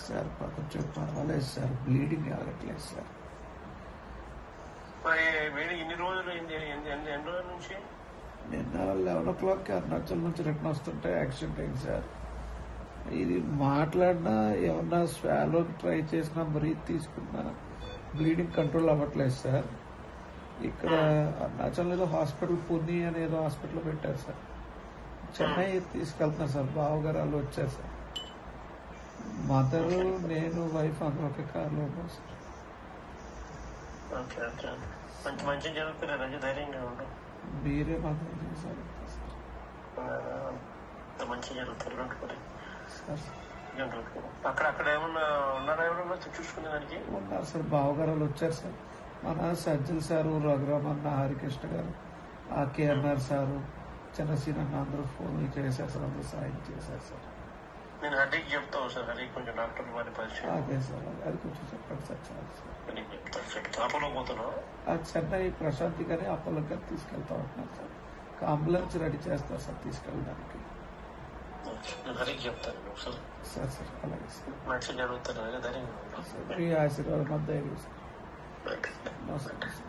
Sir కొంచెం పర్వాలేదు sir bleeding ఆగట్లేదు సార్ మరి ఇన్ని రోజులు ఎన్ని ఎన్ని రోజుల నుంచి నిన్న లెవెన్ ఓ క్లాక్కి అరుణాచల్ నుంచి రిటర్న్ వస్తుంటే యాక్సిడెంట్ అయింది సార్ ఇది మాట్లాడినా ఏమన్నా స్వాలో ట్రై చేసినా మరీ తీసుకున్నా బ్లీడింగ్ కంట్రోల్ అవ్వట్లేదు సార్ ఇక్కడ అరుణాచల్ ఏదో హాస్పిటల్ పుని అనేదో హాస్పిటల్ పెట్టారు సార్ చెన్నై తీసుకెళ్తున్నా సార్. బావగారు వాళ్ళు వచ్చారు సార్. మదరు నేను వైఫ్ అందరూ ఒకే కార్లో ఉన్నాం సార్. మంచి మంచి జరుగుతుంది రజ ధైర్యంగా ఉండు మీరే సార్. మంచి అనుకోండి అక్కడ అక్కడ ఏమన్నా ఉన్నారా ఎవరన్నా? చూసుకునే దానికి? ఉన్నారు సార్. బావగారు వాళ్ళు వచ్చారు సార్. మన సజ్జల్ సారు రఘురామన్న హరికృష్ణ గారు ఆ కేఎన్ఆర్ సారు చంద్రసీన అన్న అందరూ ఫోన్లు చేశారు సార్ అందరూ సాయం చేశారు సార్. నేను హరికి చెప్తాను సార్ హరికి కొంచెం డాక్టర్ వారి పరిచయం. అదే సార్ అది కొంచెం చెప్పండి సార్ చాలు సార్. అపోలో పోతున్నావు? ఆ చెన్నై ప్రశాంతి గారి అప్పలో గారు తీసుకెళ్తా ఉంటున్నారు సార్. ఒక అంబులెన్స్ రెడీ చేస్తారు సార్ తీసుకెళ్ళడానికి. హరికి చెప్తాను ఒకసారి సార్. సార్ అలాగే సార్. ఉండు సార్ మీ ఆశీర్వాదం అంతా సార్. నమస్కారం సార్.